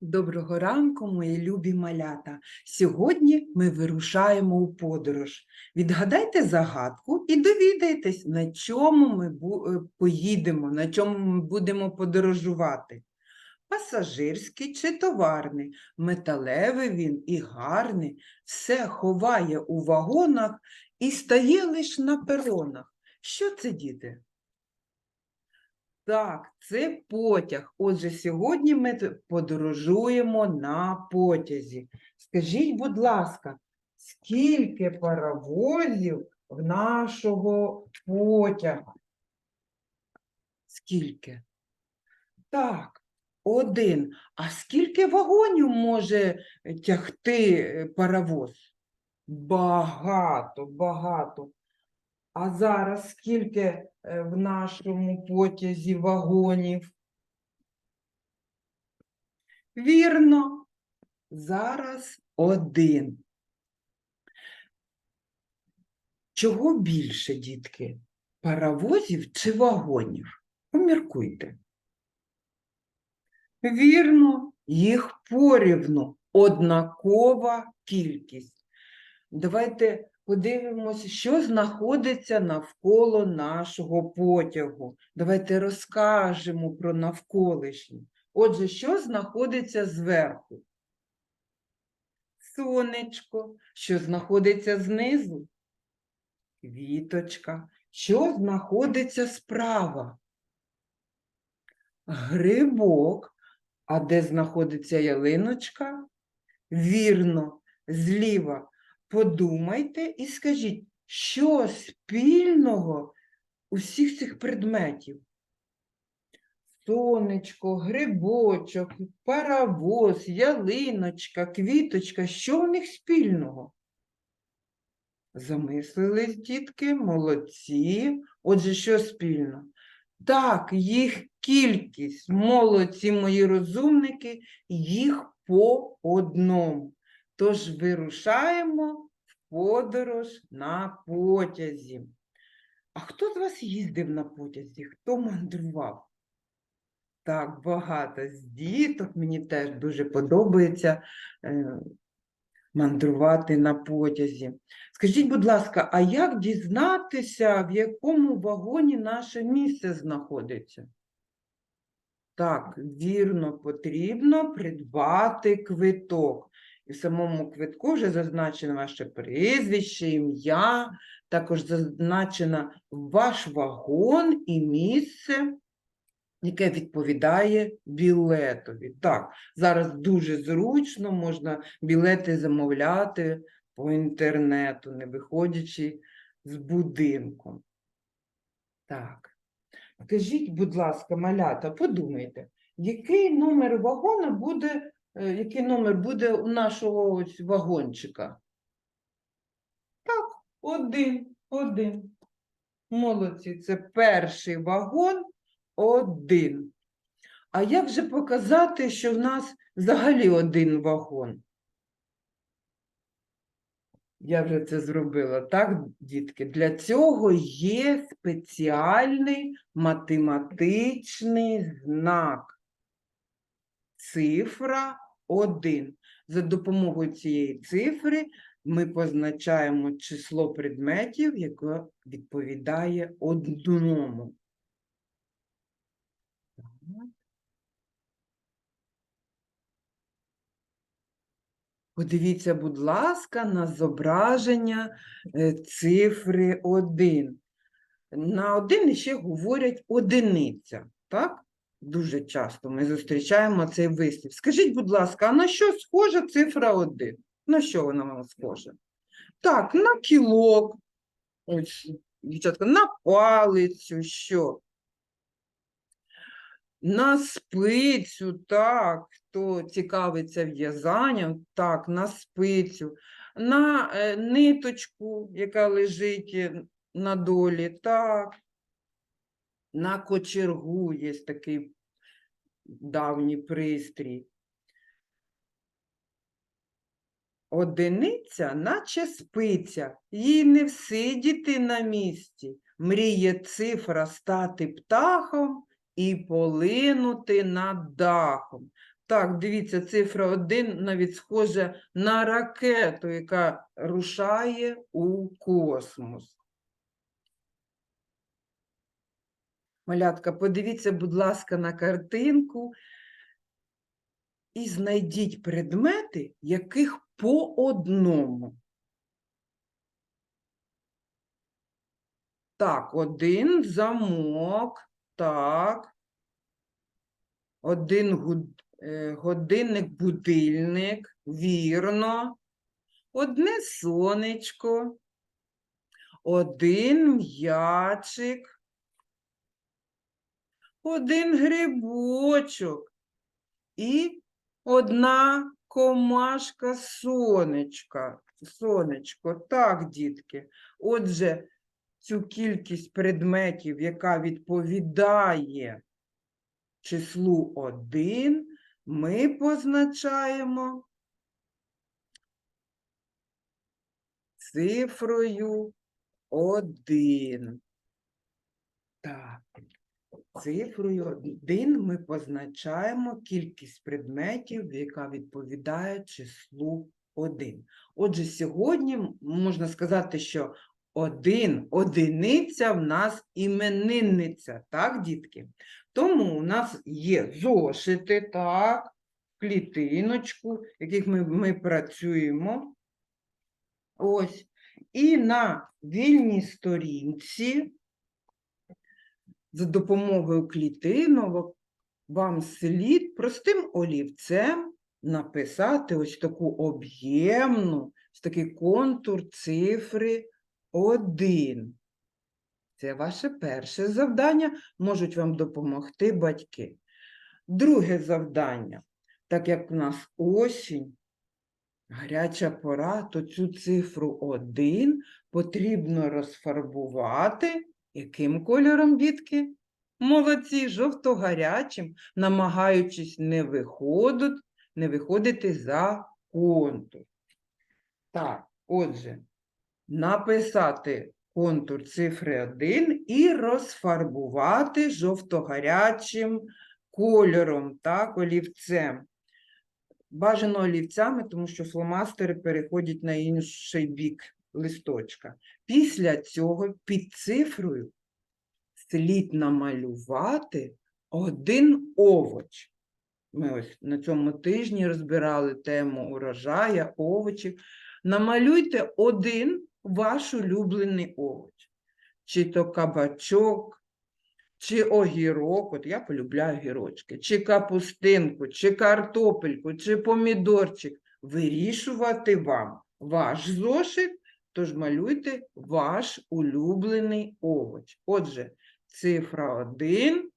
Доброго ранку, мої любі малята. Сьогодні ми вирушаємо у подорож. Відгадайте загадку і довідайтесь, на чому ми е, поїдемо, на чому ми будемо подорожувати. Пасажирський чи товарний, металевий він і гарний, все ховає у вагонах і стає лиш на перонах. Що це, діти? Так, це потяг. Отже, сьогодні ми подорожуємо на потязі. Скажіть, будь ласка, скільки паровозів в нашого потяга? Скільки? Так, один. А скільки вагонів може тягти е, паровоз? Багато, багато. А зараз скільки е, в нашому потязі вагонів? Вірно, зараз один. Чого більше, дітки? Паровозів чи вагонів? Поміркуйте. Вірно, їх порівну, однакова кількість. Давайте подивимося, що знаходиться навколо нашого потягу. Давайте розкажемо про навколишнє. Отже, що знаходиться зверху? Сонечко, що знаходиться знизу? Квіточка, що знаходиться справа? Грибок. А де знаходиться ялиночка? Вірно, зліва. Подумайте і скажіть, що спільного у всіх цих предметів? Сонечко, грибочок, паровоз, ялиночка, квіточка. Що у них спільного? Замислились, дітки, молодці. Отже, що спільно? Так, їх кількість, молодці мої розумники, їх по одному. Тож вирушаємо в подорож на потязі. А хто з вас їздив на потязі? Хто мандрував? Так, багато з діток. Мені теж дуже подобається е, мандрувати на потязі. Скажіть, будь ласка, а як дізнатися, в якому вагоні наше місце знаходиться? Так, вірно, потрібно придбати квиток. І в самому квитку вже зазначено ваше прізвище, ім'я, також зазначено ваш вагон і місце, яке відповідає білетові. Так, зараз дуже зручно можна білети замовляти по інтернету, не виходячи з будинку. Так. Скажіть, будь ласка, малята, подумайте, який номер вагона буде, який номер буде у нашого ось вагончика? Так, один, один. Молодці, це перший вагон один. А як же показати, що в нас взагалі один вагон? Я вже це зробила, так, дітки? Для цього є спеціальний математичний знак. Цифра 1. За допомогою цієї цифри ми позначаємо число предметів, яке відповідає одному. Подивіться, будь ласка, на зображення е, цифри 1. На один ще говорять одиниця, так? Дуже часто ми зустрічаємо цей вислів. Скажіть, будь ласка, а на що схожа цифра 1? На що вона вам схожа? Так, на кілок, ось, дівчатка, на палицю, що? На спицю, так, хто цікавиться в'язанням, так, на спицю, на е, ниточку, яка лежить е, на долі, так, на кочергу є такий давній пристрій. Одиниця, наче спиця, їй не всидіти на місці, мріє цифра стати птахом і полинути над дахом. Так, дивіться, цифра 1 навіть схожа на ракету, яка рушає у космос. Малятка, подивіться, будь ласка, на картинку і знайдіть предмети, яких по одному. Так, один замок, так. Один гуд- е, годинник-будильник, вірно. Одне сонечко, один м'ячик, один грибочок і одна комашка сонечка. Сонечко. Так, дітки. Отже, цю кількість предметів, яка відповідає числу 1, ми позначаємо цифрою 1. Так, цифрою 1 ми позначаємо кількість предметів, яка відповідає числу 1. Отже, сьогодні можна сказати, що один, одиниця в нас іменинниця, так, дітки? Тому у нас є зошити, так, клітиночку, яких ми, ми працюємо. Ось. І на вільній сторінці за допомогою клітиновок вам слід простим олівцем написати ось таку об'ємну, ось такий контур цифри 1. Це ваше перше завдання, можуть вам допомогти батьки. Друге завдання, так як у нас осінь, гаряча пора, то цю цифру 1 потрібно розфарбувати. Яким кольором, дітки? Молодці, жовто-гарячим, намагаючись не виходити, не виходити за контур. Так, отже, написати контур цифри 1 і розфарбувати жовто-гарячим кольором, так, олівцем. Бажано олівцями, тому що фломастери переходять на інший бік листочка. Після цього під цифрою слід намалювати один овоч. Ми ось на цьому тижні розбирали тему урожая, овочів. Намалюйте один ваш улюблений овоч. Чи то кабачок, чи огірок, от я полюбляю гірочки, чи капустинку, чи картопельку, чи помідорчик. Вирішувати вам ваш зошит, тож малюйте ваш улюблений овоч. Отже, цифра 1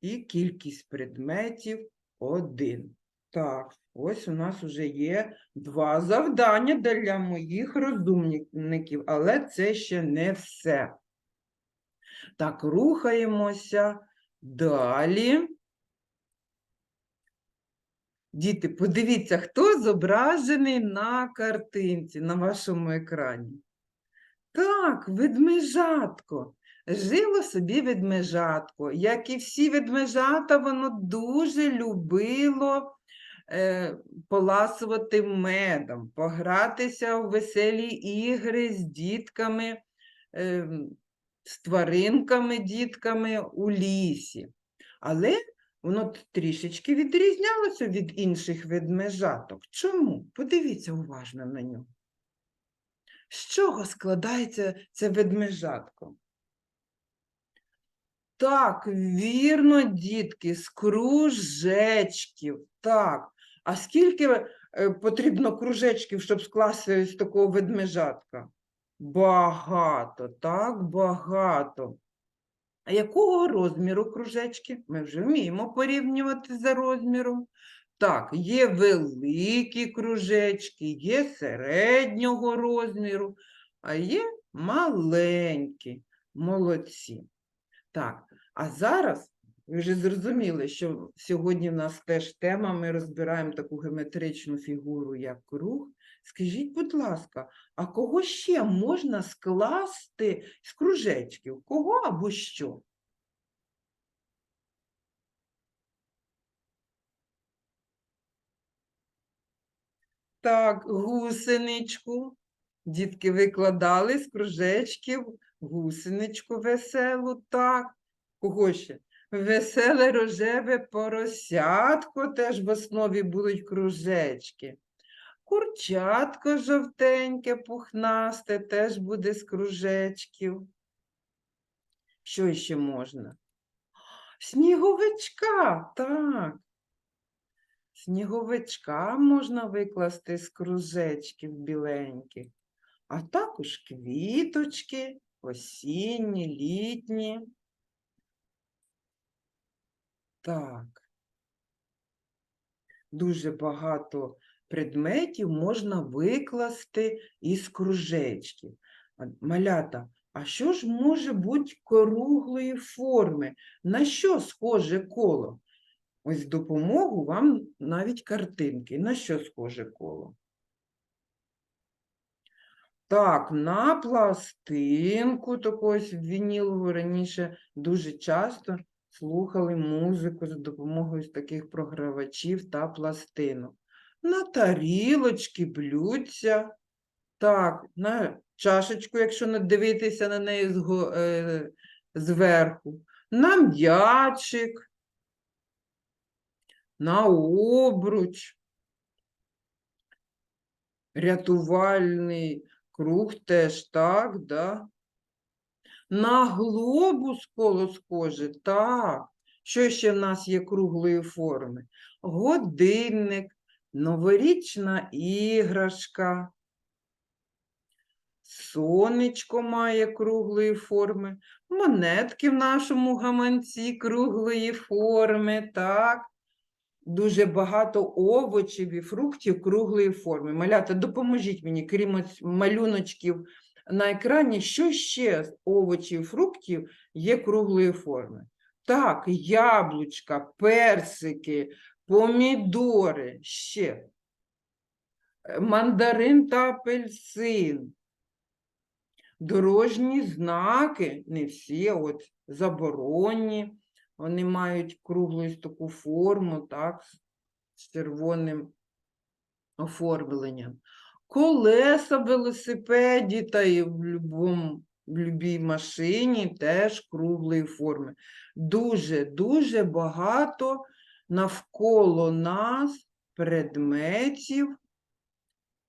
і кількість предметів 1. Так, ось у нас вже є два завдання для моїх розумників, але це ще не все. Так, рухаємося далі. Діти, подивіться, хто зображений на картинці, на вашому екрані. Так, ведмежатко. Жило собі ведмежатко. Як і всі ведмежата, воно дуже любило е, поласувати медом, погратися у веселі ігри з дітками, е, з тваринками, дітками у лісі. Але воно трішечки відрізнялося від інших ведмежаток. Чому? Подивіться уважно на нього. З чого складається це ведмежатко? Так, вірно, дітки, з кружечків. Так. А скільки е, потрібно кружечків, щоб скласти з такого ведмежатка? Багато, так, багато. А якого розміру кружечки? Ми вже вміємо порівнювати за розміром. Так, є великі кружечки, є середнього розміру, а є маленькі. Молодці. Так, а зараз ви вже зрозуміли, що сьогодні в нас теж тема, ми розбираємо таку геометричну фігуру, як круг. Скажіть, будь ласка, а кого ще можна скласти з кружечків? Кого або що? Так, гусеничку. Дітки викладали з кружечків гусеничку веселу, так. Кого ще? Веселе рожеве поросятко теж в основі будуть кружечки. Курчатко жовтеньке, пухнасте, теж буде з кружечків. Що ще можна? Сніговичка, так. Сніговичка можна викласти з кружечків біленьких, а також квіточки, осінні, літні. Так. Дуже багато предметів можна викласти із кружечків. Малята, а що ж може бути круглої форми? На що схоже коло? Ось допомогу вам навіть картинки. На що схоже коло? Так, на пластинку таку ось вінілову раніше дуже часто слухали музику за допомогою таких програвачів та пластинок. На тарілочки, блюдця, так, на чашечку, якщо не дивитися на неї е, зверху, на м'ячик, на обруч, рятувальний круг теж так, да? На глобус коло схоже, так. Що ще в нас є круглої форми? Годинник, новорічна іграшка. Сонечко має круглої форми, монетки в нашому гаманці круглої форми, так. Дуже багато овочів і фруктів круглої форми. Малята, допоможіть мені, крім малюночків на екрані, що ще з овочів, фруктів є круглої форми? Так, яблучка, персики, помідори, ще. Е, Мандарин та апельсин. Дорожні знаки, не всі, от заборонні. Вони мають круглу таку форму, так, з- червоним оформленням. Колеса велосипеді та і в любому, в любій машині теж круглої форми. Дуже, дуже багато навколо нас предметів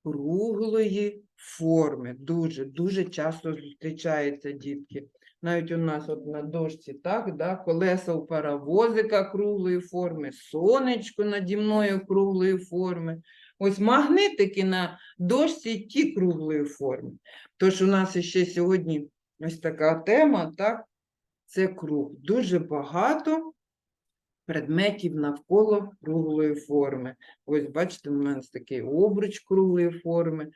круглої форми. Дуже, дуже часто зустрічаються дітки. Навіть у нас от на дошці, так, да, колеса у паровозика круглої форми, сонечко наді мною круглої форми. Ось магнитики на дошці ті круглої форми. Тож у нас ще сьогодні ось така тема, так, це круг. Дуже багато предметів навколо круглої форми. Ось бачите, у нас такий обруч круглої форми,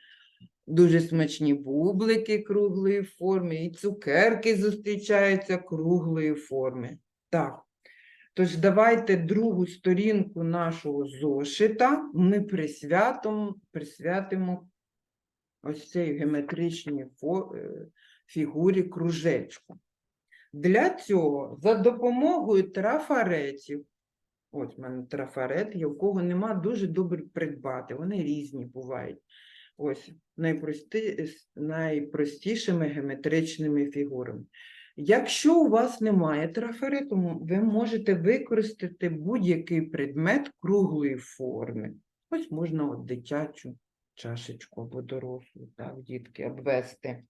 дуже смачні бублики круглої форми, і цукерки зустрічаються круглої форми. Так. Тож давайте другу сторінку нашого зошита ми присвятимо, присвятимо ось цій геометричній е, фігурі кружечку. Для цього за допомогою трафаретів, ось в мене трафарет, є, у кого нема, дуже добре придбати, вони різні бувають. Ось найпрости, найпростішими геометричними фігурами. Якщо у вас немає трафарету, ви можете використати будь-який предмет круглої форми. Ось можна от дитячу чашечку або дорослу, так, дітки, обвести.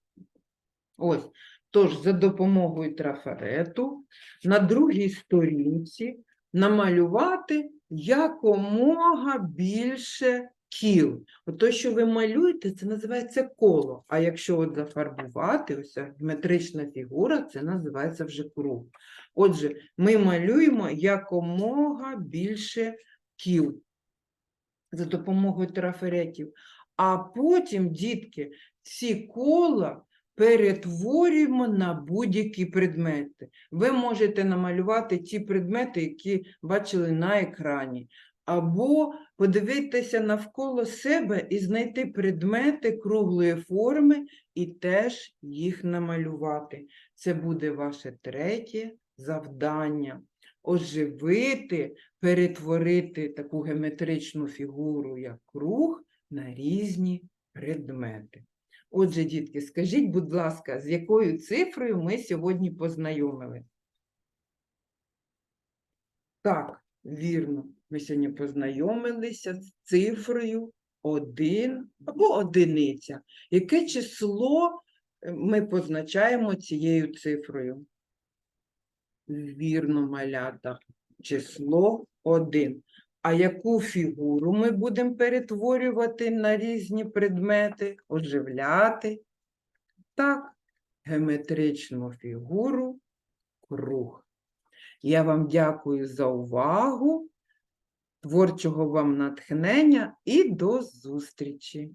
Ось, тож за допомогою трафарету на другій сторінці намалювати якомога більше кіл. От то, що ви малюєте, це називається коло. А якщо от зафарбувати, ось геометрична фігура, це називається вже круг. Отже, ми малюємо якомога більше кіл за допомогою трафаретів. А потім, дітки, ці кола перетворюємо на будь-які предмети. Ви можете намалювати ті предмети, які бачили на екрані, або подивитися навколо себе і знайти предмети круглої форми і теж їх намалювати. Це буде ваше третє завдання. Оживити, перетворити таку геометричну фігуру, як круг, на різні предмети. Отже, дітки, скажіть, будь ласка, з якою цифрою ми сьогодні познайомились? Так, вірно, ми сьогодні познайомилися з цифрою 1 або одиниця. Яке число е, ми позначаємо цією цифрою? Вірно, малята, число 1. А яку фігуру ми будемо перетворювати на різні предмети, оживляти? Так, геометричну фігуру круг. Я вам дякую за увагу, творчого вам натхнення і до зустрічі!